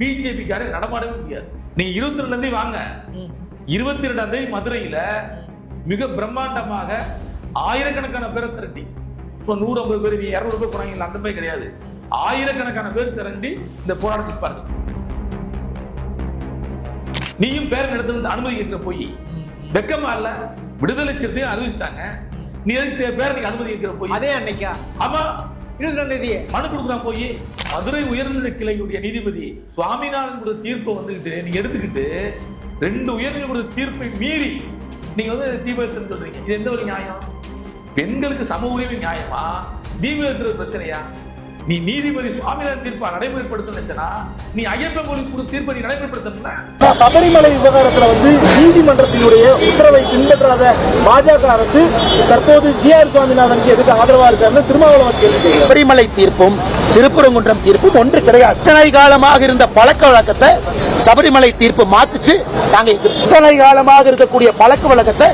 பிஜேபிக்காரே நடமாடவே முடியாது. நீங்க இருபத்தி ரெண்டாம் தேதி வாங்க. இருபத்தி ரெண்டாம் தேதி மதுரையில மிக பிரம்மாண்டமாக ஆயிரக்கணக்கான பேரை திரட்டி. இப்போ நூறு ஐம்பது பேர் இரநூறு பேர் போனாங்க அந்த மாதிரி கிடையாது. ஆயிரக்கணக்கான பேர் திரண்டி இந்த போராட்டத்தில் இருப்பார்கள் நீயும் பேர் நடத்த அனுமதி கேட்கிற போய். வெக்கமா இல்ல? விடுதலை சிறுத்தையும் அறிவிச்சிட்டாங்க. நீ எதுக்கு பேர் நீங்க அனுமதி கேட்கிற போய்? அதே அன்னைக்கா? ஆமா. இருபத்தி ரெண்டாம் தேதியே மனு கொடுக்குறான் போய் மதுரை உயர்நிலை கிளையுடைய நீதிபதி சுவாமிநாதன் கொடுத்த தீர்ப்பை வந்துக்கிட்டு நீங்க எடுத்துக்கிட்டு ரெண்டு உயர்நிலை கொடுத்த தீர்ப்பை மீறி நீங்க வந்து தீபத்திரம் சொல்றீங்க. இது எந்த ஒரு நியாயம்? பெண்களுக்கு சம உரிமை நியாயமா? தீபத்திர பிரச்சனையா? நீ நீதிபதி சுவாமிநாதன் தீர்ப்பை நடைமுறைப்படுத்த நினைச்சனா? நீ ஐயப்பன் கோயில் கொடுத்த தீர்ப்பை நீ நடைமுறைப்படுத்தணும்னா சபரிமலை விவகாரத்துல வந்து நீதிமன்றத்தினுடைய உத்தரவை பின்பற்றாத பாஜக அரசு தற்போது ஜி ஆர் சுவாமிநாதனுக்கு எதுக்கு ஆதரவா இருக்காருன்னு திருமாவளவன் கேள்வி. சபரிமலை தீர்ப்பும் திருப்பரங்குன்றம் தீர்ப்பும் ஒன்று கிடையாது. இத்தனை காலமாக இருந்த பழக்க வழக்கத்தை சபரிமலை தீர்ப்பு மாத்துச்சு. நாங்க. இத்தனை காலமாக இருக்கக்கூடிய பழக்க வழக்கத்தை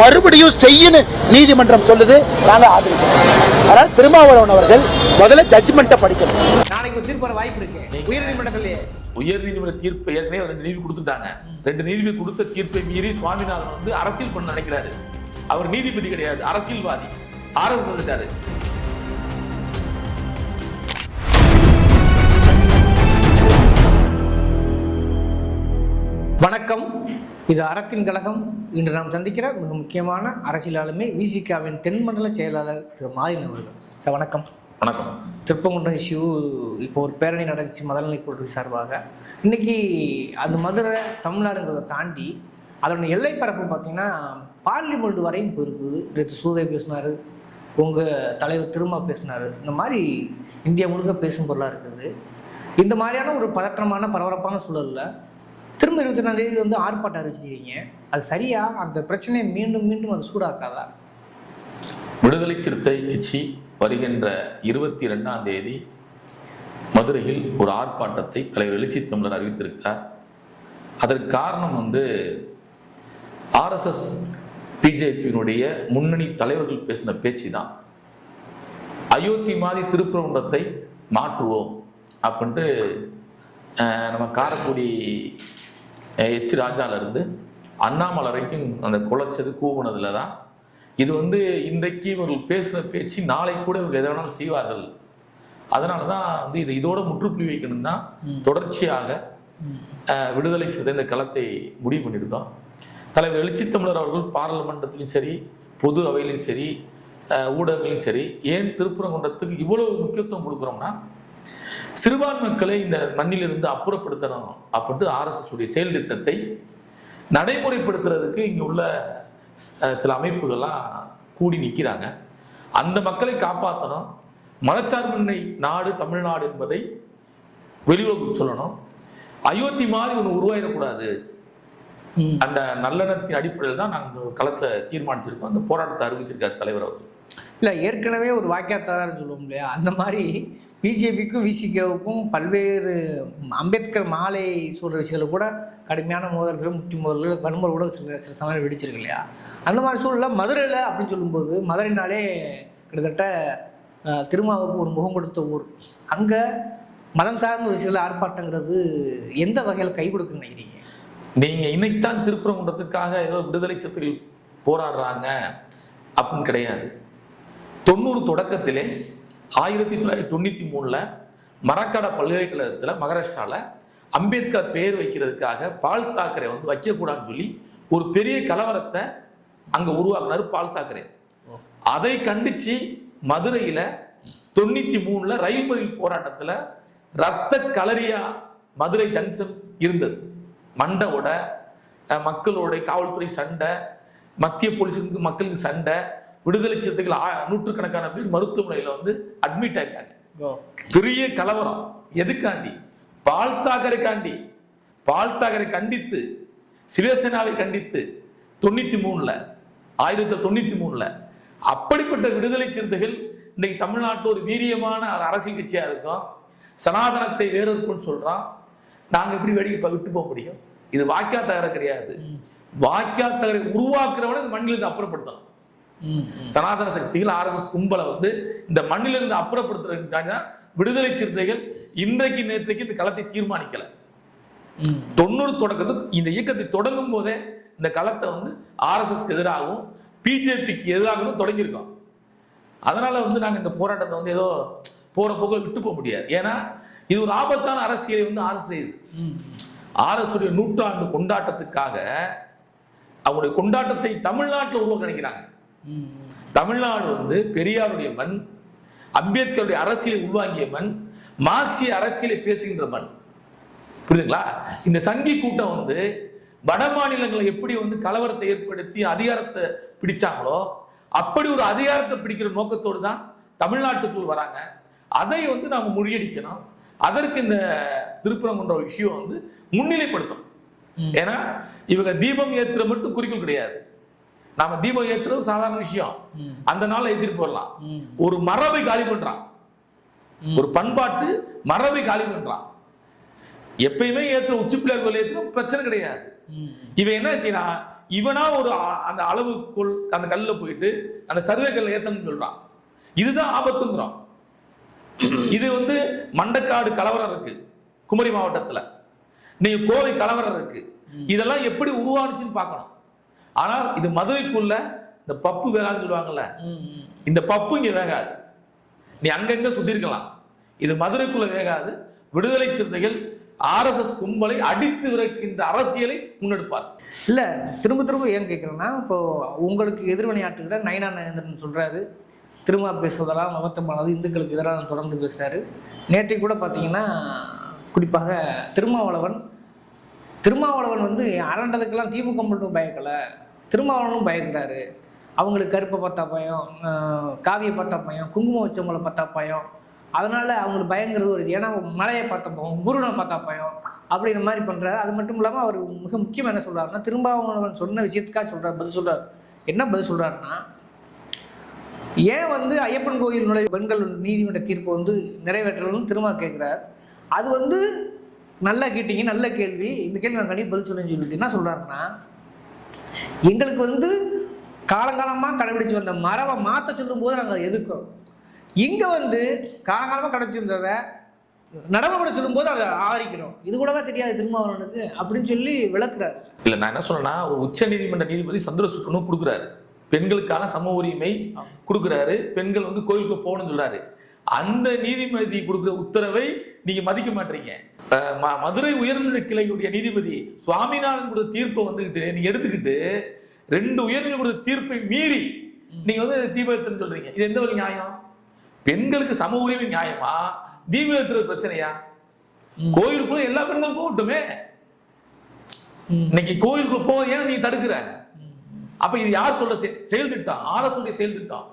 மறுபடியும் செய்யணும் நீதிமன்றம் சொல்லுது. நாங்க ஆதரிக்கிறோம். அதனால திருமாவளவன் அவர்கள் முதல்ல ஜட்ஜ்மெண்ட்டை படிக்கணும். நாளைக்கு ஒரு தீர்ப்பு வாய்ப்பு இருக்கு. உயர் நீதிமன்றத்திலேயே உயர் நீதிமன்ற தீர்ப்பை ஏற்கனவே ரெண்டு நீதி கொடுத்துட்டாங்க. ரெண்டு நீதிபதி கொடுத்த தீர்ப்பை மீறி சுவாமிநாதன் வந்து அரசியல் பண்ண நினைக்கிறாரு. அவர் நீதிபதி கிடையாது அரசியல்வாதி. ஆர்எஸ்எஸ் வணக்கம். இது அறத்தின் கழகம். இன்று நாம் சந்திக்கிற மிக முக்கியமான அரசியல் ஆளுமை விசிகாவின் தென்மண்டல செயலாளர் திரு மாலின் அவர்கள். சார் வணக்கம். வணக்கம். திருப்பங்குன்றம் இஷ்யூ இப்போ ஒரு பேரணி நடந்துச்சு மதநலை குழு சார்பாக. இன்னைக்கு அந்த மதுரை தமிழ்நாடுங்கிறத தாண்டி அதோட எல்லை பரப்பு பார்த்தீங்கன்னா பார்லிமெண்ட் வரையும் போயிருக்குது. நேற்று சூதை பேசினார். உங்கள் தலைவர் திரும்ப பேசினார். இந்த மாதிரி இந்தியா முழுக்க பேசும் பொருளாக இருக்குது. இந்த மாதிரியான ஒரு பதற்றமான பரபரப்பான சூழலில் திரும்ப இருபத்தி ரெண்டாம் தேதி வந்து ஆர்ப்பாட்டம் அறிவிச்சிருக்கீங்க அது சரியா? அந்த பிரச்சனையை மீண்டும் மீண்டும் அது சூடாக்காதா? விடுதலை சிறுத்தை கட்சி வருகின்ற இருபத்தி ரெண்டாம் தேதி மதுரையில் ஒரு ஆர்ப்பாட்டத்தை தலைவர் எழுச்சி தமிழர் அறிவித்திருக்கிறார். அதற்கு காரணம் வந்து ஆர்எஸ்எஸ் பிஜேபியினுடைய முன்னணி தலைவர்கள் பேசின பேச்சு தான் அயோத்தி மாதிரி திருப்பரங்குன்றத்தை மாற்றுவோம் அப்படின்ட்டு நம்ம காரைக்குடி ராஜால இருந்து அண்ணாமலை வரைக்கும் அந்த குலைச்சது கூவுனதுல தான் இது வந்து இன்றைக்கு இவர்கள் பேசுகிற பேச்சு நாளை கூட இவர்கள் எதை வேணாலும் செய்வார்கள். அதனால தான் வந்து இதை இதோட முற்றுப்புள்ளி வைக்கணும் தான் தொடர்ச்சியாக விடுதலை சிறுத்தை இந்த களத்தை முடிவு பண்ணியிருக்கோம். தலைவர் எழுச்சி தமிழர் அவர்கள் பாராளுமன்றத்திலும் சரி பொது அவையிலும் சரி அஹ், ஊடகங்களிலும் சரி ஏன் திருப்பரங்குன்றத்துக்கு இவ்வளவு முக்கியத்துவம் கொடுக்குறோம்னா சிறுபான்மை மக்களை இந்த மண்ணிலிருந்து அப்புறப்படுத்தணும் அப்படின்ட்டு ஆர்எஸ்எஸ் உடைய செயல் திட்டத்தை நடைமுறைப்படுத்துறதுக்கு இங்கே உள்ள சில அமைப்புகள்லாம் கூடி நிற்கிறாங்க அந்த மக்களை காப்பாற்றணும் மதச்சார்பின்மை நாடு தமிழ்நாடு என்பதை வெளியுறவுக்கு சொல்லணும். அயோத்தி மாதிரி ஒன்று உருவாயிடக்கூடாது. அந்த நல்லெண்ணத்தின் அடிப்படையில் தான் நாங்கள் களத்தை தீர்மானிச்சிருக்கோம். அந்த போராட்டத்தை அறிவிச்சிருக்கார் தலைவர் அவர்கள். இல்லை ஏற்கனவே ஒரு வாக்கியத்தாதாரம் சொல்லுவோம் இல்லையா? அந்த மாதிரி பிஜேபிக்கும் விசிகேவுக்கும் பல்வேறு அம்பேத்கர் மாலை சொல்கிற விஷயத்தில் கூட கடுமையான மோதல்கள் முட்டி மோதல்கள் வன்முறை கூட சில சில சமயம் வெடிச்சிருக்கு இல்லையா? அந்த மாதிரி சூழலில் மதுரையில் அப்படின்னு சொல்லும்போது மதுரைனாலே கிட்டத்தட்ட திருமாவுக்கு ஒரு முகம் கொடுத்த ஊர். அங்கே மதம் சார்ந்த ஒரு விஷயத்தில் ஆர்ப்பாட்டங்கிறது எந்த வகையில் கை கொடுக்குன்னு நினைக்கிறீங்க? நீங்கள் இன்னைக்கு தான் திருப்பரங்குன்றத்துக்காக ஏதோ விடுதலை சிறுத்தைகள் போராடுறாங்க அப்படின்னு கிடையாது. தொண்ணூறு தொடக்கத்திலே ஆயிரத்தி தொள்ளாயிரத்தி தொண்ணூற்றி மூணில் மரக்காட பல்கலைக்கழகத்தில் மகாராஷ்டிராவில் அம்பேத்கர் பெயர் வைக்கிறதுக்காக பால் தாக்கரே வந்து வைக்கக்கூடாதுன்னு சொல்லி ஒரு பெரிய கலவரத்தை அங்கே உருவாக்குனார் பால் தாக்கரே. அதை கண்டிச்சு மதுரையில் தொண்ணூற்றி மூணில் ரயில் மறியல் போராட்டத்தில் ரத்த கலரியா மதுரை ஜங்ஷன் இருந்தது. மண்டவோட மக்களோட காவல்துறை சண்டை மத்திய போலீஸுக்கு மக்களுக்கு சண்டை விடுதலை சிறுத்தைகள் நூற்றுக்கணக்கான பேர் மருத்துவமனையில் வந்து அட்மிட் ஆயிருக்காங்க பெரிய கலவரம். எதுக்காண்டி? பால் தாக்கரைக்காண்டி பால் தாக்கரை கண்டித்து சிவசேனாவை கண்டித்து தொண்ணூத்தி மூணுல ஆயிரத்தி தொண்ணூத்தி மூணுல. அப்படிப்பட்ட விடுதலை சிறுத்தைகள் இன்னைக்கு தமிழ்நாட்டில் ஒரு வீரியமான அரசியல் கட்சியா இருக்கும். சனாதனத்தை வேறொருப்புன்னு சொல்றான். நாங்க எப்படி வேடிக்கை பா- விட்டு போக முடியும்? இது வாக்கியா தகர கிடையாது. வாக்கியா தகரை உருவாக்குறவனை மண்ணிலிருந்து அப்புறப்படுத்தலாம். சனாதன சக்திகள் ஆர்எஸ்எஸ் கும்பலை வந்து இந்த மண்ணிலிருந்து அப்புறப்படுத்துறதுக்காக விடுதலை சிறுத்தைகள் இன்றைக்கு நேற்றைக்கு இந்த களத்தை தீர்மானிக்கல. தொண்ணூறு தொடக்கத்தில் இந்த இயக்கத்தை தொடங்கும் போதே இந்த களத்தை வந்து ஆர்எஸ்எஸ்க்கு எதிராகவும் பிஜேபிக்கு எதிராகவும் தொடங்கியிருக்கோம். அதனால வந்து நாங்கள் இந்த போராட்டத்தை வந்து ஏதோ போற போக விட்டு போக முடியாது. ஏன்னா இது ஒரு ஆபத்தான அரசியலை வந்து அரசு செய்யுது ஆர்எஸ் நூற்றாண்டு கொண்டாட்டத்துக்காக அவங்களுடைய கொண்டாட்டத்தை தமிழ்நாட்டில் உருவாக்க நினைக்கிறாங்க. தமிழ்நாடு வந்து பெரியாருடைய மண் அம்பேத்கருடைய அரசியலை உள்வாங்கிய மண் மார்க்சிய அரசியலை பேசுகின்ற மண். புரியுதுங்களா? இந்த சங்கி கூட்டம் வந்து வட மாநிலங்களை எப்படி வந்து கலவரத்தை ஏற்படுத்தி அதிகாரத்தை பிடிச்சாங்களோ அப்படி ஒரு அதிகாரத்தை பிடிக்கிற நோக்கத்தோடு தான் தமிழ்நாட்டுக்குள் வராங்க. அதை வந்து நாம முறியடிக்கணும். அதற்கு இந்த திருப்பரங்குன்ற விஷயம் வந்து முன்னிலைப்படுத்தணும். ஏன்னா இவங்க தீபம் ஏத்துற மட்டும் குறிக்கோள் கிடையாது. நாம தீபம் ஏத்துறது சாதாரண விஷயம். அந்த நாளை ஏத்திட்டு போடலாம். ஒரு மரபை காலி பண்றான். ஒரு பண்பாட்டு மரபை காலி பண்றான். எப்பயுமே ஏத்துற உச்சி பிள்ளையார் கோயில் ஏத்துறோம் பிரச்சனை கிடையாது. இவன் என்ன செய்யறான்? இவனா ஒரு அந்த அளவுக்குள் அந்த கல்லுல போயிட்டு அந்த சர்வே கல்ல ஏத்தணும்னு சொல்றான். இதுதான் ஆபத்துங்கிறோம். இது வந்து மண்டக்காடு கலவரம் இருக்கு குமரி மாவட்டத்துல. நீங்க கோவை கலவரம் இருக்கு. இதெல்லாம் எப்படி உருவானுச்சுன்னு பார்க்கணும். ஆனால் இது மதுரைக்குள்ள இந்த பப்பு வேகாதுன்னு சொல்லுவாங்கல்ல. இந்த பப்பு இங்க வேகாது. நீ அங்கங்க சுத்திருக்கலாம். இது மதுரைக்குள்ள வேகாது. விடுதலை சிறுத்தைகள் ஆர்எஸ்எஸ் கும்பலை அடித்து விரட்டுகின்ற அரசியலை முன்னெடுப்பார். இல்ல திரும்ப திரும்ப ஏன் கேட்குறேன்னா இப்போ உங்களுக்கு எதிர்வினையாற்றுகிற நயனா நகேந்திரன் சொல்றாரு. திரும்ப பேசுவதெல்லாம் மமத்தமானது இந்துக்களுக்கு எதிராக தொடர்ந்து பேசுறாரு. நேற்றைக்கு கூட பார்த்தீங்கன்னா குறிப்பாக திருமாவளவன். திருமாவளவன் வந்து அரண்டதுக்கெல்லாம் திமுக மட்டும் பயக்கல. திருமாவளவனும் பயங்கிறாரு அவங்களுக்கு கருப்பை பார்த்தா பயம் காவியை பார்த்தா பயம் குங்குமம் வச்சவங்களை பார்த்தா பயம். அதனால அவங்களுக்கு பயங்கிறது ஒரு ஏன்னா மலையை பார்த்த பயம் குருனை பார்த்தா பயம் அப்படிங்கிற மாதிரி பண்ணுறாரு அது மட்டும் இல்லாமல் அவர் மிக முக்கியமாக என்ன சொல்றாருன்னா திருமாவளவன் சொன்ன விஷயத்துக்காக சொல்கிறார் பதில் சொல்கிறார் என்ன பதில் சொல்கிறாருன்னா ஏன் வந்து ஐயப்பன் கோயில் நுழைவு பெண்கள் நீதிமன்ற தீர்ப்பு வந்து நிறைவேற்றலன்னு திரும்ப கேட்குறார் அது வந்து நல்லா கேட்டீங்க நல்ல கேள்வி. இந்த கேள்வி நான் கண்டிப்பாக பதில் சொல்லுன்னு சொல்லிட்டு என்ன சொல்கிறாருன்னா எங்களுக்கு வந்து காலங்காலமாக கடைபிடிச்சு வந்த மரபை மாற்ற சொல்லும்போது நாங்கள் எதிர்க்கிறோம். இங்கே வந்து காலங்காலமாக கடைச்சிருந்ததை நடைமுறை சொல்லும்போது அதை ஆதரிக்கிறோம். இது கூடவா தெரியாது திருமாவளவனுக்கு அப்படின்னு சொல்லி விளக்குறாரு. இல்ல நான் என்ன சொல்றேன்னா ஒரு உச்ச நீதிமன்ற நீதிபதி சந்திரசூட்டனும் கொடுக்குறாரு. பெண்களுக்கான சம உரிமை கொடுக்குறாரு. பெண்கள் வந்து கோயிலுக்கு போகணும்னு சொல்றாரு. அந்த நீதிபதி கொடுக்குற உத்தரவை நீங்க மதிக்க மாட்டீங்க. மதுரை உயர்நீதி கிளையுடைய நீதிபதி சுவாமிநாதன் கொடுத்த தீர்ப்பை வந்துகிட்டு நீங்க எடுத்துக்கிட்டு ரெண்டு உயர்நீதி கொடுத்த தீர்ப்பை மீறி நீங்க வந்து தீபத்துன்னு சொல்றீங்க. இது எந்த ஒரு நியாயம்? பெண்களுக்கு சம உரிமை நியாயமா? தீபத்துறது பிரச்சனையா. கோயிலுக்குள்ள எல்லா பெண்களும் போகட்டுமே. இன்னைக்கு கோயிலுக்குள்ள போக ஏன் நீ தடுக்கிற? அப்ப இது யார் சொல்ற செயல் திட்டம்? ஆர்எஸ் உடைய செயல் திட்டம்.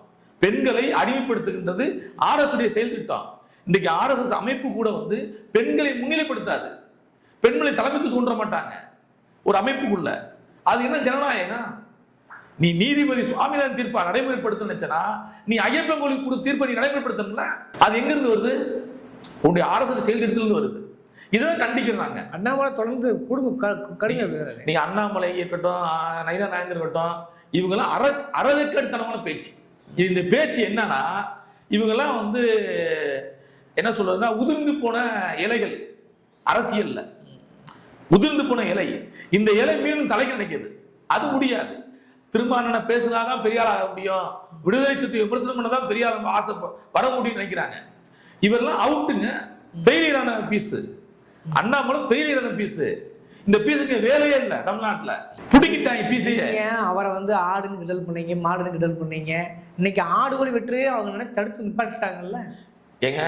பெண்களை அடிமைப்படுத்துகின்றது ஆர்எஸ் உடைய செயல் திட்டம் இன்னைக்கு ஆர்எஸ்எஸ் அமைப்பு கூட வந்து பெண்களை முன்னிலைப்படுத்தாது. பெண்களை தலைமைத்து தூண்ட மாட்டாங்க. ஒரு அமைப்புக்குள்ள அது என்ன ஜனநாயகம் நீ நீதிபதி சுவாமிநாதன் தீர்ப்பை நடைமுறைப்படுத்த நினைச்சனா? நீ ஐயப்பன் கோயிலுக்கு கொடுத்த தீர்ப்பை நீ நடைமுறைப்படுத்தணும்ல? அது எங்க இருந்து வருது? உன்னுடைய அரசு செயல் திட்டத்திலிருந்து வருது. இதெல்லாம் கண்டிக்கிறோம் நாங்க அண்ணாமலை தொடர்ந்து குடும்ப க- கடுமையா பேசுறாரு நீங்க அண்ணாமலை இருக்கட்டும் ஆ, நயினா நாயந்தர் இருக்கட்டும் இவங்கெல்லாம் அற அறவைக்கடித்தனமான பேச்சு. இந்த பேச்சு என்னன்னா இவங்கெல்லாம் வந்து என்ன சொல்றதுன்னா உதிர்ந்து போன இலைகள். அரசியல்ல. உதிர்ந்து போன இலை. இந்த இலை மீண்டும் தலைக்கு நினைக்குது. அது முடியாது. திருமாவளவனை பேசினாதான் பெரியார் ஆக முடியும். விடுதலை சிறுத்தை விமர்சனம் பண்ணதான் பெரியார் ஆசை வர முடியும்னு நினைக்கிறாங்க. இவரெல்லாம் அவுட்டுங்க ஃபெயிலியரான பீஸ் அண்ணாமலை ஃபெயிலியரான பீஸ் இந்த பீஸுக்கு வேலையே இல்லை தமிழ்நாட்டுல. பிடிக்கிட்டாங்க பீஸையே. ஏன்? அவரை வந்து ஆடுன்னு கிண்டல் பண்ணீங்க மாடுன்னு கிண்டல் பண்ணீங்க. இன்னைக்கு ஆடு கோழி வெற்றி அவங்க நினைச்சு தடுத்து நிப்பாட்டிட்டாங்கல்ல? ஏங்க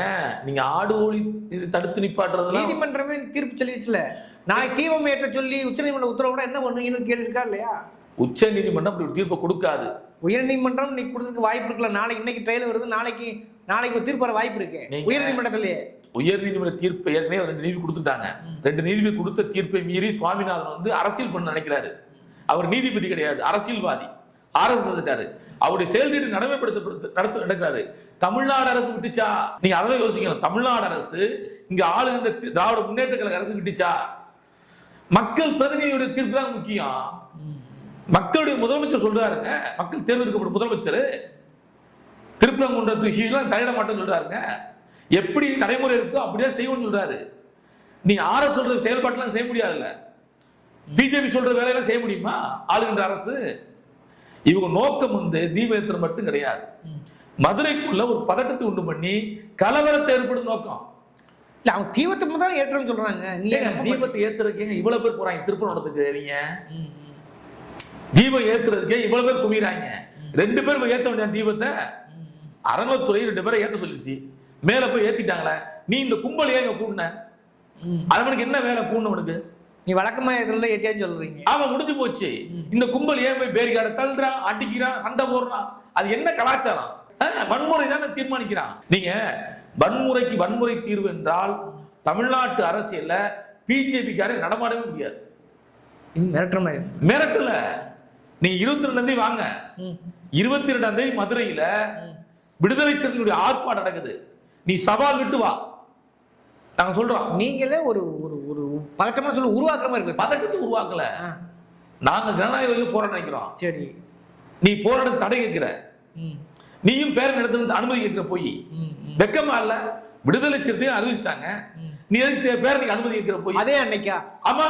நீங்க ஆடு ஓடி இது தடுத்து நிப்பாட்டுறதெல்லாம் நீதிமன்றமே தீர்ப்பு சொல்லிடுச்சுல நாளைக்கு தீபம் ஏற்ற சொல்லி உச்சநீதிமன்ற உத்தரவு என்ன பண்ணுவீங்கன்னு இருக்கா இல்லையா? உச்ச நீதிமன்றம் அப்படி ஒரு தீர்ப்பை கொடுக்காது. உயர்நீதிமன்றம் நீ கொடுத்ததுக்கு வாய்ப்பு இருக்குல்ல? நாளைக்கு இன்னைக்கு ட்ரெயில வருது நாளைக்கு நாளைக்கு ஒரு தீர்ப்பு வர வாய்ப்பு இருக்கு. நீங்க- உயர்நீதிமன்றத்திலேயே உயர் நீதிமன்ற தீர்ப்பை ஏற்கனவே ரெண்டு நீதி கொடுத்துட்டாங்க. ரெண்டு நீதிபதி கொடுத்த தீர்ப்பை மீறி சுவாமிநாதன் வந்து அரசியல் பண்ண நினைக்கிறாரு. அவர் நீதிபதி கிடையாது அரசியல்வாதி. ஆர்எஸ்எஸ் இருக்காரு அவருடைய செயல்திட்டு நடைமுறைப்படுத்த நடத்த நடக்கிறாரு. தமிழ்நாடு அரசு விட்டுச்சா? நீங்க அதை யோசிக்கணும். தமிழ்நாடு அரசு இங்க ஆளுகின்ற திராவிட முன்னேற்ற கழக அரசு விட்டுச்சா? மக்கள் பிரதிநிதியுடைய தீர்ப்பு தான் முக்கியம். மக்களுடைய முதலமைச்சர் சொல்றாருங்க. மக்கள் தேர்ந்தெடுக்கப்பட்ட முதலமைச்சர். திருப்பரங்குன்றத்து விஷயம்லாம் தலையிட மாட்டேன்னு சொல்றாருங்க. எப்படி நடைமுறை இருக்கோ அப்படியே செய்வோம்னு சொல்றாரு. நீ ஆர்எஸ் சொல்ற செயல்பாட்டுலாம் செய்ய முடியாதுல்ல? பிஜேபி சொல்ற வேலையெல்லாம் செய்ய முடியுமா? ஆளுகின்ற அரசு. இவங்க நோக்கம் வந்து தீபேத்திரம் மட்டும் கிடையாது. மதுரைக்குள்ள ஒரு பதட்டத்தை உண்டு பண்ணி கலவரத்தை ஏற்படும் நோக்கம். இல்ல அவங்க தீபத்தை முதல்ல ஏற்றம்னு சொல்றாங்க. நீ ஏங்க, ஏன் தீபத்தை ஏத்துறதுக்கு இவ்வளவு பேர் போறாங்க? திருப்பணத்துக்கு நீங்க. தீபம் ஏத்துறதுக்கே இவ்வளவு பேர் குமிறாங்க ரெண்டு பேர் ஏத்த வேண்டிய தீபத்தை. அறநிலைத்துறை ரெண்டு பேரை ஏத்த சொல்லிடுச்சு. மேல போய் ஏத்திட்டாங்களே? நீ இந்த கும்பல் ஏங்க கூட்டின. அவனுக்கு என்ன வேலை கூடவனுக்கு நீ வழக்கமா இதுல ஏத்தியான்னு சொல்றீங்க. அவன் முடிஞ்சு போச்சு. இந்த கும்பல் ஏன் போய் பேரிகார்டை தள்ளுறான் அடிக்கிறான் சண்டை போடுறான் அது என்ன கலாச்சாரம்? வன்முறை தானே தீர்மானிக்கிறான். நீங்க வன்முறைக்கு வன்முறை தீர்வு என்றால் தமிழ்நாட்டு அரசியல்ல பிஜேபிக்காரே நடமாடவே முடியாது. மிரட்டுற மாதிரி. மிரட்டல. நீங்க இருபத்தி ரெண்டாம் தேதி வாங்க. இருபத்தி ரெண்டாம் தேதி மதுரையில விடுதலை சிறுத்தைகளுடைய ஆர்ப்பாட்டம் நடக்குது. நீ சவால் விட்டு வா. நாங்க சொல்றோம். நீங்களே ஒரு ஒரு ஒரு பதட்டமா சொல்ல உருவாக்குற மாதிரி இருக்கு பதட்டத்தை உருவாக்கல. நாங்க ஜனநாயக வழியில போராட்டம் நினைக்கிறோம். சரி. நீ போராட்டம் தடை கேட்கிற. நீயும் பேரன் இடத்துல அனுமதி கேட்கிற போய். வெக்கமா இல்ல. விடுதலை சிறுத்தையும் அறிவிச்சிட்டாங்க. நீ எதுக்கு பேரனுக்கு அனுமதி கேட்கிற போய்? அதே அன்னைக்கா? ஆமா.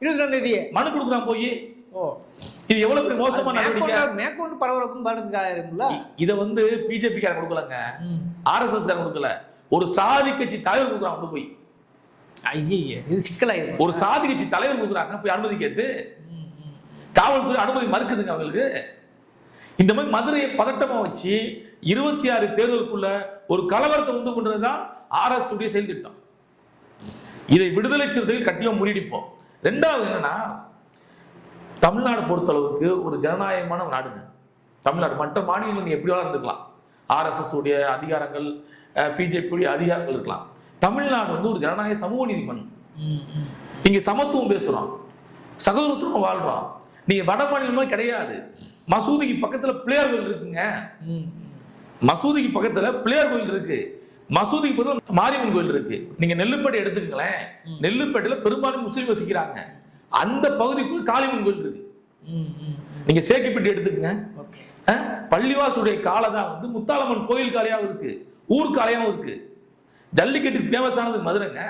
இருபத்தி ரெண்டாம் மனு கொடுக்குறான் போய். இது எவ்வளவு பெரிய மோசமான நடவடிக்கை? மேற்கொண்டு பரபரப்பும் பாடுறதுக்காக இத வந்து பிஜேபி காரன் கொடுக்கலங்க. ஆர்எஸ்எஸ் காரன் கொடுக்கல. ஒரு சாதி கட்சி தலைவர் கொடுக்குறான் கொண்டு போய். ஐயையே இது சிக்கலாயிருக்கு ஒரு சாதி கட்சி தலைவர் கொடுக்குறாங்க போய் அனுமதி கேட்டு. காவல்துறை அனுமதி மறுக்குதுங்க அவங்களுக்கு. இந்த மாதிரி மதுரையை பதட்டமா வச்சு இருபத்தி ஆறு தேர்தலுக்குள்ள ஒரு கலவரத்தை உண்டு பண்றதுதான் ஆர்எஸ் உடைய செயல் திட்டம் இதை விடுதலை சிறுத்தைகள் கட்டியம் முறியடிப்போம். ரெண்டாவது என்னன்னா தமிழ்நாடு பொறுத்தளவுக்கு ஒரு ஜனநாயகமான நாடுங்க. தமிழ்நாடு மற்ற மாநிலங்கள் நீ எப்படி இருந்துக்கலாம். ஆர்எஸ்எஸ் உடைய அதிகாரங்கள் பிஜேபி உடைய அதிகாரங்கள் இருக்கலாம். தமிழ்நாடு வந்து ஒரு ஜனநாயக சமூக நீதி மண் ம், ம். இங்க சமத்துவம் பேசுறோம். சகோதரத்துவம் வாழ்றோம். நீங்க வட மாநிலமா கிடையாது. மசூதிக்கு பக்கத்துல பிள்ளையார் கோயில் இருக்குங்க. மசூதிக்கு பக்கத்துல பிள்ளையார் கோயில் இருக்கு. மசூதிக்கு பக்கத்துல மாரியம்மன் கோயில் இருக்கு. நீங்க நெல்லுப்பேட்டை எடுத்துக்கங்களேன். நெல்லுப்பேட்டையில பெரும்பாலும் முஸ்லீம் வசிக்கிறாங்க. அந்த பகுதிக்குள்ள காளியம்மன் கோயில் இருக்கு. நீங்க சேக்கிப்பட்டி எடுத்துக்கங்க. பள்ளிவாசுடைய காலை தான் வந்து முத்தாலம்மன் கோயில் காளையாவும் இருக்கு. ஊர் காளையாவும் இருக்கு. ஜல்லிக்கட்டுக்கு ஃபேமஸ் ஆனது மதுரைங்க.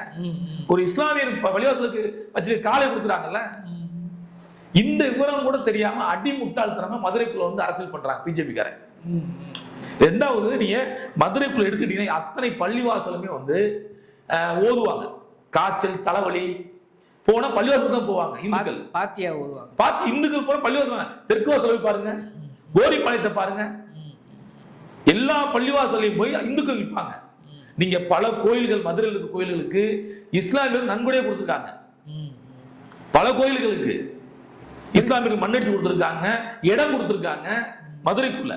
ஒரு இஸ்லாமியர் பள்ளிவாசலுக்கு வச்சு காலை கொடுக்குறாங்கல்ல? இந்த விவரம் கூட தெரியாம அடி முட்டாள்தனமா மதுரைக்குள்ள வந்து அரசியல் பண்றாங்க பிஜேபி காரன் ம், ரெண்டாவது நீங்க மதுரைக்குள்ள எடுத்துக்கிட்டீங்கன்னா அத்தனை பள்ளிவாசலுமே வந்து ஓதுவாங்க. காய்ச்சல் தலைவலி போனா பள்ளிவாசல் தான் போவாங்க இந்துக்கள். பாத்தியா ஓதுவாங்க பார்த்து இந்துக்கள் போற பள்ளிவாசல் தெற்கு வாசல் போய் பாருங்க கோரிப்பாளையத்தை பாருங்க. எல்லா பள்ளிவாசலையும் போய் இந்துக்கள் நிற்பாங்க. நீங்க பல கோயில்கள் மதுரையில் இருக்க கோயில்களுக்கு இஸ்லாமியர்கள் நன்கொடையை கொடுத்துருக்காங்க. பல கோயில்களுக்கு இஸ்லாமியர்கள் மண்ணடிச்சு கொடுத்துருக்காங்க இடம் கொடுத்துருக்காங்க மதுரைக்குள்ள.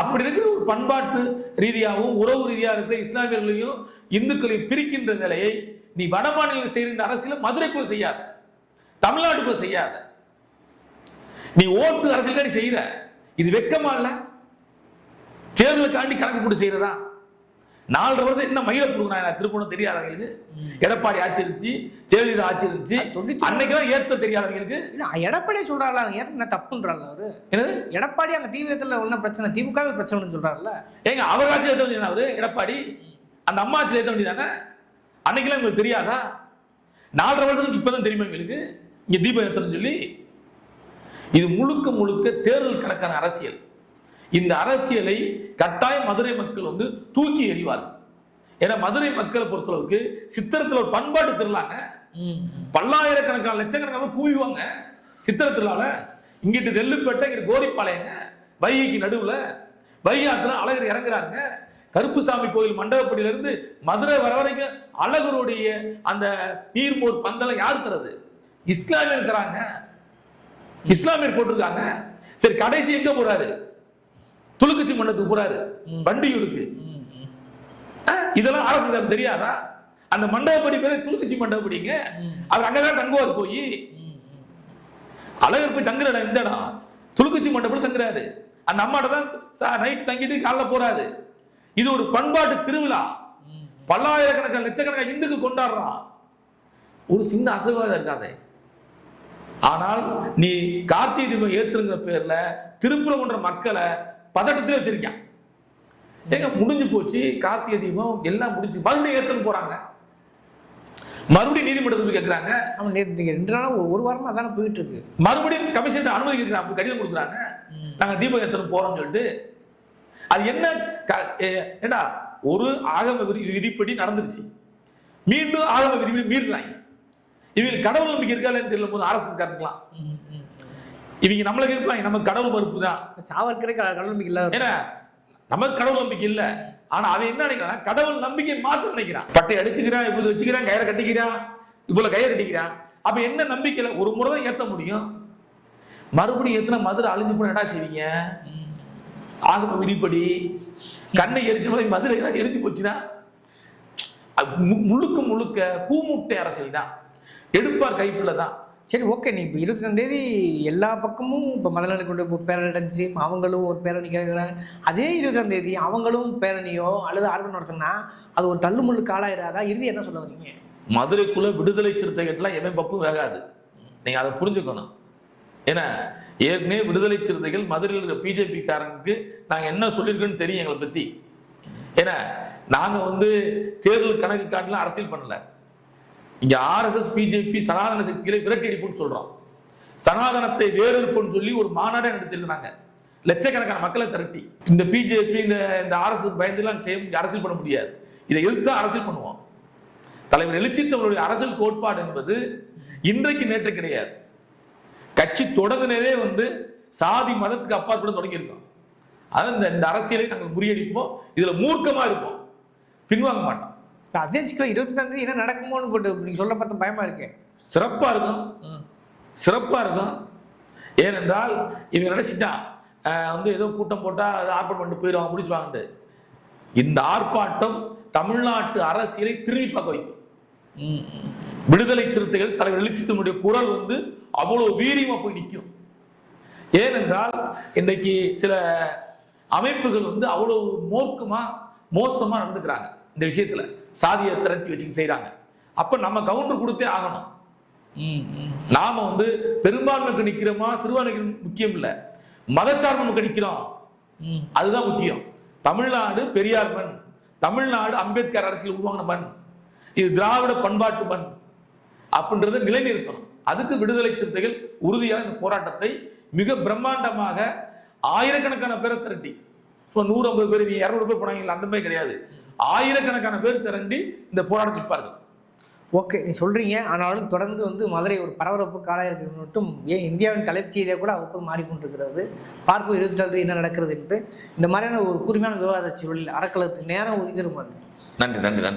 அப்படி இருக்கிற ஒரு பண்பாட்டு ரீதியாகவும் உறவு ரீதியாக இருக்கிற இஸ்லாமியர்களையும் இந்துக்களையும் பிரிக்கின்ற வேலையை நீ வட மாநிலம் செய்கின்ற அரசியல மதுரைக்குள்ள செய்யாத தமிழ்நாட்டுக்குள்ள செய்யாத. நீ ஓட்டு அரசியலுக்காண்டி செய்யற இது வெக்கமா இல்ல? தேர்தலுக்காண்டி கணக்கு போட்டு செய்யறதா நாலரை வருஷம் என்ன மயில கொடுக்குறாங்க திருப்பணம் தெரியாதவங்களுக்கு எடப்பாடி ஆட்சி இருந்துச்சு ஜெயலலிதா ஆட்சி இருந்துச்சு தொண்ணூத்தி அன்னைக்கெல்லாம் ஏத்த தெரியாதவங்களுக்கு. எடப்பாடி சொல்றாருல ஏற்க என்ன தப்புன்றாருல அவரு? என்னது? எடப்பாடி அங்க தீவிரத்துல ஒன்றும் பிரச்சனை திமுக பிரச்சனைன்னு சொல்றாருல. ஏங்க அவர் ஆட்சி ஏத்த வேண்டியது அவரு? எடப்பாடி அந்த அம்மா ஆட்சியில் ஏத்த வேண்டியதானே அன்னைக்கெல்லாம் உங்களுக்கு தெரியாதா? நாலரை வருஷத்துக்கு இப்பதான் தெரியுமா எங்களுக்கு இங்க தீபம் ஏத்தணும்னு சொல்லி? இது முழுக்க முழுக்க தேர்தல் கணக்கான அரசியல். இந்த அரசியலை கட்டாயம் மதுரை மக்கள் வந்து தூக்கி எறிவார்கள். ஏன்னா மதுரை மக்களை பொறுத்தளவுக்கு சித்திரத்தில் ஒரு பண்பாட்டு திருவிழாங்க பல்லாயிரக்கணக்கான லட்சக்கணக்கான குவிவாங்க சித்திர திருவிழால இங்கிட்டு நெல்லுப்பேட்டை இங்கிட்டு கோரிப்பாளையங்க வைகைக்கு நடுவுல வைகை ஆத்துல அழகர் இறங்குறாருங்க. கருப்புசாமி கோயில் மண்டபப்படியில இருந்து மதுரை வர வரைக்கும் அழகருடைய அந்த நீர்மோர் பந்தலம் யார் தரது? இஸ்லாமியர் தராங்க. இஸ்லாமியர் போட்டிருக்காங்க. சரி கடைசி எங்க போறாரு? துளுக்குச்சி மண்டபத்துக்கு போறாரு. வண்டியூருக்கு இதெல்லாம் அரசு தெரியாதா? அந்த மண்டபப்படி பேரு துளுக்குச்சி மண்டபப்படிங்க. அவர் அங்கதான் தங்குவார் போய். அழகர் போய் தங்குற இடம் இந்த இடம் துளுக்குச்சி மண்டபத்தில் தங்குறாரு. அந்த அம்மாட்ட தான் நைட் தங்கிட்டு காலைல போறாரு. இது ஒரு பண்பாட்டு திருவிழா. பல்லாயிரக்கணக்கான லட்சக்கணக்கான இந்துக்கள் கொண்டாடுறான் ஒரு சின்ன அசைவாதம் இருக்காதே. ஆனால் நீ கார்த்திகை தீபம் ஏத்துங்கிற பேர்ல திருப்புறங்குன்ற மக்களை பதட்டத்தில் வச்சிருக்கான் ஏங்க முடிஞ்சு போச்சு. கார்த்திகை தீபம் எல்லாம் முடிஞ்சு மறுபடியும் ஏத்துன்னு போறாங்க. மறுபடியும் நீதிமன்றத்துக்கு கேட்கறாங்க ரெண்டு நாளாக ஒரு வாரமாக தானே போயிட்டு இருக்கு. மறுபடியும் கமிஷன் அனுமதி கேட்கிறாங்க கடிதம் கொடுக்குறாங்க. நாங்க தீபம் ஏத்தணும் போறோம்னு சொல்லிட்டு அது என்ன? ஏண்டா? ஒரு ஆகம விதி- விதிப்படி நடந்துருச்சு. மீண்டும் ஆகம விதிப்படி மீறுறாங்க இவங்களுக்கு கடவுள் நம்பிக்கை இருக்கா இல்லைன்னு தெரியல. போது ஆர்எஸ்எஸ் காரங்களாம் இவங்க நம்மள கேட்கலாம் நம்ம கடவுள் மறுப்பு தான். சாவர்க்கரே கடவுள் நம்பிக்கை இல்லாத ஏன்னா நமக்கு கடவுள் நம்பிக்கை இல்ல. ஆனா அவன் என்ன நினைக்கிறான் கடவுள் நம்பிக்கை மாத்த நினைக்கிறான். பட்டை அடிச்சுக்கிறான் இப்படி வச்சுக்கிறான் கயிறை கட்டிக்கிறான் இவ்வளவு கயிறை கட்டிக்கிறான். அப்ப என்ன நம்பிக்கையில ஒரு முறை தான் ஏத்த முடியும்? மறுபடியும் எத்தனை மதுரை அழிஞ்சு போன என்ன செய்வீங்க? ஆகம விதிப்படி கண்ணை எரிச்ச மாதிரி மதுரை எல்லாம் எரிஞ்சு போச்சுன்னா முழுக்க முழுக்க கூமுட்டை அரசியல் தான். எடுப்பார் கைப்புல தான். சரி ஓகே நீ இப்போ இருபத்தி தேதி எல்லா பக்கமும் இப்போ மதநலன் கொண்டு பேரணி நடந்துச்சு அவங்களும் ஒரு பேரணி கேட்குறாங்க அதே இருபதாம் தேதி அவங்களும் பேரணியோ அல்லது ஆர்வம் நடத்தினா அது ஒரு தள்ளுமுள்ளு காலாயிராதா இறுதி என்ன சொல்ல வரீங்க? மதுரைக்குள்ள விடுதலை சிறுத்தைகள்லாம் எவன் பப்பும் வேகாது. நீங்க அதை புரிஞ்சுக்கணும். ஏன்னா ஏற்கனவே விடுதலை சிறுத்தைகள் மதுரையில் இருக்க பிஜேபி காரனுக்கு என்ன சொல்லியிருக்கோன்னு தெரியும் எங்களை பத்தி. ஏன்னா நாங்கள் வந்து தேர்தல் கணக்கு காட்டிலாம் அரசியல் பண்ணல. இங்க ஆர்எஸ்எஸ் பிஜேபி சனாதன சக்திகளை விரட்டி அடிப்போம்னு சொல்றோம். சனாதனத்தை வேறறுப்போம்னு சொல்லி ஒரு மாநாடே நடத்திருந்தாங்க லட்சக்கணக்கான மக்களை திரட்டி. இந்த பிஜேபி இந்த இந்த ஆர்எஸ்எஸ் பயந்துலாம் செய்ய அரசியல் பண்ண முடியாது. இதை எதிர்த்து அரசியல் பண்ணுவோம். தலைவர் எழுச்சி தமிழுடைய அரசியல் கோட்பாடு என்பது இன்றைக்கு நேற்று கிடையாது. கட்சி தொடங்கினதே வந்து சாதி மதத்துக்கு அப்பாற்பட்டு தொடங்கியிருக்கோம். அதனால இந்த இந்த அரசியலை நாங்கள் முறியடிப்போம். இதுல மூர்க்கமா இருப்போம். பின்வாங்க மாட்டோம். இப்போ அசேஞ்சிக்கல இருபத்தஞ்சாம் தேதி என்ன நடக்குமோன்னு போட்டு நீங்கள் சொல்ல பார்த்து பயமா இருக்கே. சிறப்பா இருக்கும். சிறப்பா இருக்கும். ஏனென்றால் இவங்க நினைச்சிட்டான் வந்து ஏதோ கூட்டம் போட்டா அது ஆர்ப்பாட்டம் பண்ணிட்டு போயிடுவாங்க முடிச்சுவாங்கன்ட்டு இந்த ஆர்ப்பாட்டம் தமிழ்நாட்டு அரசியலை திரும்பி பார்க்க வைக்கும். விடுதலை சிறுத்தைகள் தலைவர் எழுச்சித்தனுடைய குரல் வந்து அவ்வளோ வீரியமாக போய் நிற்கும் ஏனென்றால் இன்றைக்கு சில அமைப்புகள் வந்து அவ்வளோ மோர்க்கமாக மோசமாக நடந்துக்கிறாங்க. இந்த விஷயத்தில் சாதியை திரட்டி வச்சு செய்கிறாங்க அப்போ நம்ம கவுண்டர் கொடுத்தே ஆகணும். நாம வந்து பெரும்பான்மைக்கு நிற்கிறோமா சிறுபான்மைக்கு முக்கியம் இல்லை. மதச்சார்புக்கு நிற்கிறோம் அதுதான் முக்கியம். தமிழ்நாடு பெரியார் மண் தமிழ்நாடு அம்பேத்கர் அரசியல் உருவாங்கின மண் இது திராவிட பண்பாட்டு மண் அப்படின்றத நிலைநிறுத்தணும். அதுக்கு விடுதலை சிறுத்தைகள் உறுதியாக இந்த போராட்டத்தை மிக பிரம்மாண்டமாக ஆயிரக்கணக்கான பேரை திரட்டி. இப்போ நூறு ஐம்பது பேர் இரநூறு பேர் போனாங்க அந்த மாதிரி கிடையாது. ஆயிரக்கணக்கான பேர் திரண்டி இந்த போராட்டத்தில் இருப்பார்கள் ஓகே நீ சொல்றீங்க. ஆனாலும் தொடர்ந்து வந்து மதுரை ஒரு பரபரப்பு காலாக இருக்கிறது மட்டும் ஏன் இந்தியாவின் தலைச்செய்தியாக கூட அவ்வப்போது மாறிக்கொண்டிருக்கிறது? பார்ப்போம் இருபத்தி என்ன நடக்கிறது என்று. இந்த மாதிரியான ஒரு கூர்மையான விவாத சூழலில் அறக்கலத்துக்கு நேரம் ஒதுக்கிற மாதிரி நன்றி நன்றி நன்றி.